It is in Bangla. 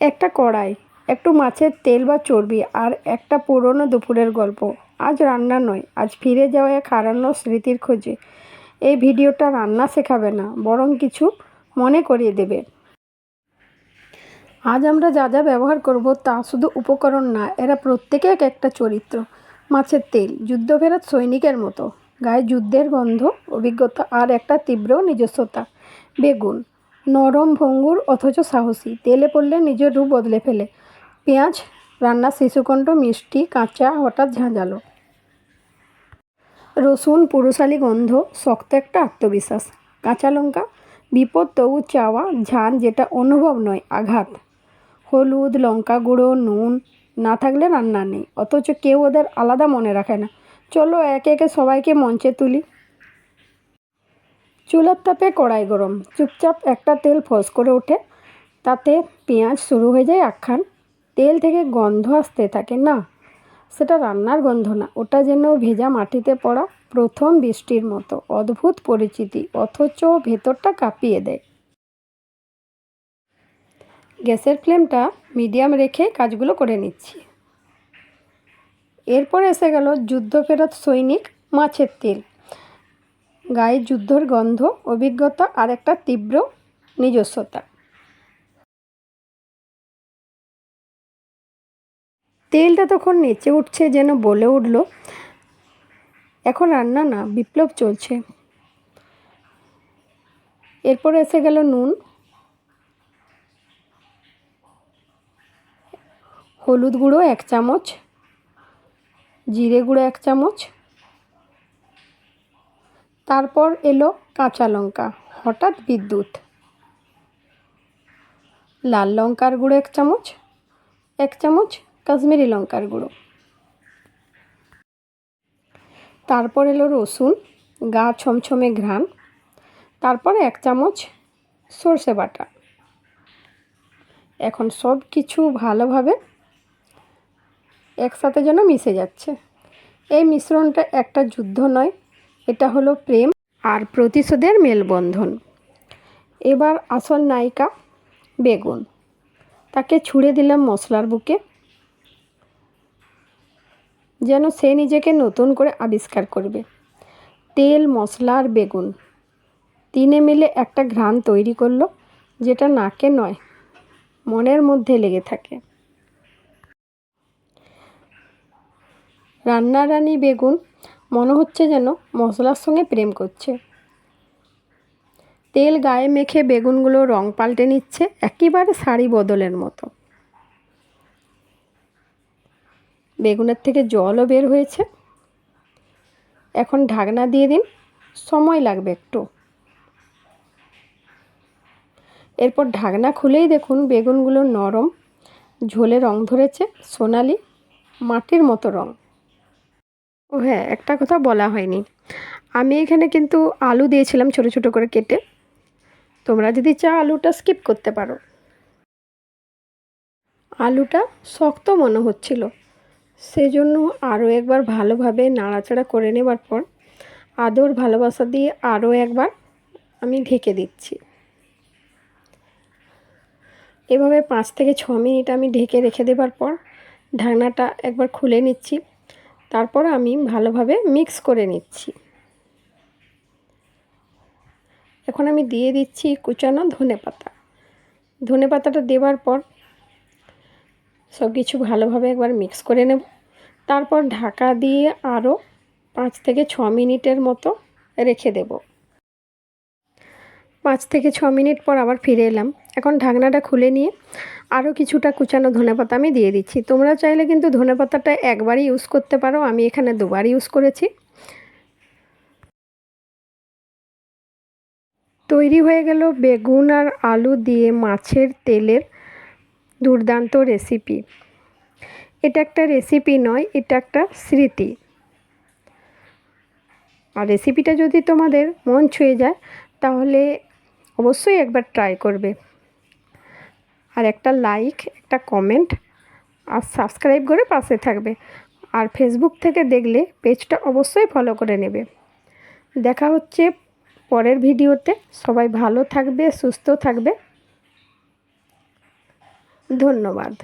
একটা কড়াই, একটু মাছের তেল বা চর্বি আর একটা পুরনো দুপুরের গল্প। আজ রান্না নয়, আজ ফিরে যাওয়া এক হারানো স্মৃতির খোঁজে। এই ভিডিওটা রান্না শেখাবে না, বরং কিছু মনে করিয়ে দেবে। আজ আমরা যা যা ব্যবহার করব তা শুধু উপকরণ না, এরা প্রত্যেকে এক একটা চরিত্র। মাছের তেল যুদ্ধফেরত সৈনিকের মতো। গায়ে যুদ্ধের গন্ধ, অভিজ্ঞতা আর একটা তীব্র নিজস্বতা। বেগুন নরম ভঙ্গুর অথচ সাহসী। তেলে পড়লে নিজের রূপ বদলে ফেলে। পেঁয়াজ রান্নার শিশুকণ্ঠ, মিষ্টি, কাঁচা, হঠাৎ ঝাঁঝালো। রসুন পুরুষালী গন্ধ, শক্ত একটা আত্মবিশ্বাস। কাঁচা লঙ্কা, বিপদ তবু চাওয়া ঝান যেটা অনুভব নয়, আঘাত। হলুদ, লঙ্কা গুঁড়ো, নুন, না থাকলে রান্না নেই। অথচ কেউ ওদের আলাদা মনে রাখে না। চলো একে একে সবাইকে মঞ্চে তুলি। চুলার তাপে কড়াই গরম। চুপচাপ একটা তেল ফস করে ওঠে। তাতে পেঁয়াজ শুরু হয়ে যায় আখ্যান তেল থেকে গন্ধ আসতে থাকে না। সেটা রান্নার গন্ধ না। ওটা যেন ভেজা মাটিতে পড়া প্রথম বৃষ্টির মতো। অদ্ভুত পরিচিতি। অথচ ভেতরটা কাঁপিয়ে দেয়। গ্যাসের ফ্লেমটা মিডিয়াম রেখে কাজগুলো করে নিচ্ছি। এরপর এসে গেল যুদ্ধফেরত সৈনিক মাছের তেল। গায়ে যুদ্ধর গন্ধ, অভিজ্ঞতা আর একটা তীব্র নিজস্বতা। তেলটা তখন নেচে উঠছে যেন বলে উঠল, এখন রান্না না, বিপ্লব চলছে। এরপর এসে গেল নুন, হলুদ গুঁড়ো এক চামচ, জিরে গুঁড়ো এক চামচ তারপর এলো কাঁচা লঙ্কা, হঠাৎ বিদ্যুৎ। লাল লঙ্কার গুঁড়ো এক চামচ এক চামচ কাশ্মীরি লঙ্কার গুঁড়ো। তারপর এলো রসুন, গা ছমছমে ঘ্রাণ। তারপর এক চামচ সর্ষে বাটা। এখন সব কিছু ভালোভাবে একসাথে যেন মিশে যাচ্ছে। এই মিশ্রণটা একটা যুদ্ধ নয় এটা হলো প্রেম আর প্রতিশোধের মেলবন্ধন। এবার আসল নায়িকা বেগুন। তাকে ছুঁড়ে দিলাম মশলার বুকে। যেন সে নিজেকে নতুন করে আবিষ্কার করবে। তেল, মশলা আর বেগুন। তিনে মিলে একটা ঘ্রাণ তৈরি করল, যেটা নাকে নয়, মনের মধ্যে লেগে থাকে। রান্নারানি বেগুন মনে হচ্ছে যেন মশলার সঙ্গে প্রেম করছে। তেল গায়ে মেখে বেগুনগুলো রং পাল্টে নিচ্ছে, একেবারে শাড়ি বদলের মতো। বেগুনের থেকে জলও বের হয়েছে। এখন ঢাকনা দিয়ে দিন, সময় লাগবে একটু। এরপর ঢাকনা খুলেই দেখুন বেগুনগুলো নরম, ঝোলে রং ধরেছে, সোনালি, মাটির মতো রং। ও হ্যাঁ একটা কথা বলা হয়নি। আমি এখানে কিন্তু আলু দিয়েছিলাম ছোটো ছোটো করে কেটে। তোমরা যদি চাও আলুটা স্কিপ করতে পারো। আলুটা শক্ত মনে হচ্ছিল। সেজন্য আরও একবার ভালোভাবে নাড়াচাড়া করে নেবার পর আদর ভালোবাসা দিয়ে আরও একবার আমি ঢেকে দিচ্ছি। এভাবে পাঁচ থেকে ছ মিনিট আমি ঢেকে রেখে দেবার পর ঢাকনাটা একবার খুলে নিচ্ছি। তারপর আমি ভালোভাবে মিক্স করে নিচ্ছি। এখন আমি দিয়ে দিচ্ছি কুচানো ধনে পাতা। ধনে পাতাটা দেওয়ার পর সব কিছু ভালোভাবে একবার মিক্স করে নেব। তারপর ঢাকা দিয়ে আরও পাঁচ থেকে ছ মিনিটের মতো রেখে দেব। পাঁচ থেকে ছ মিনিট পর আবার ফিরে এলাম। এখন ঢাকনাটা খুলে নিয়ে আরও কিছুটা কুচানো ধনেপাতা আমি দিয়ে দিচ্ছি। তোমরা চাইলে কিন্তু ধনেপাতাটা একবারই ইউজ করতে পারো। আমি এখানে দুবার ইউজ করেছি। তৈরি হয়ে গেল বেগুন আর আলু দিয়ে মাছের তেলের দুর্দান্ত রেসিপি এটা একটা রেসিপি নয়, এটা একটা স্মৃতি। আর রেসিপিটা যদি তোমাদের মন ছুঁয়ে যায়, তাহলে অবশ্যই একবার ট্রাই করবে। আর একটা লাইক একটা কমেন্ট আর সাবস্ক্রাইব করে পাশে থাকবে। আর ফেসবুক থেকে দেখলে পেজটা অবশ্যই ফলো করে নেবে। দেখা হচ্ছে পরের ভিডিওতে। সবাই ভালো থাকবে, সুস্থ থাকবে। ধন্যবাদ।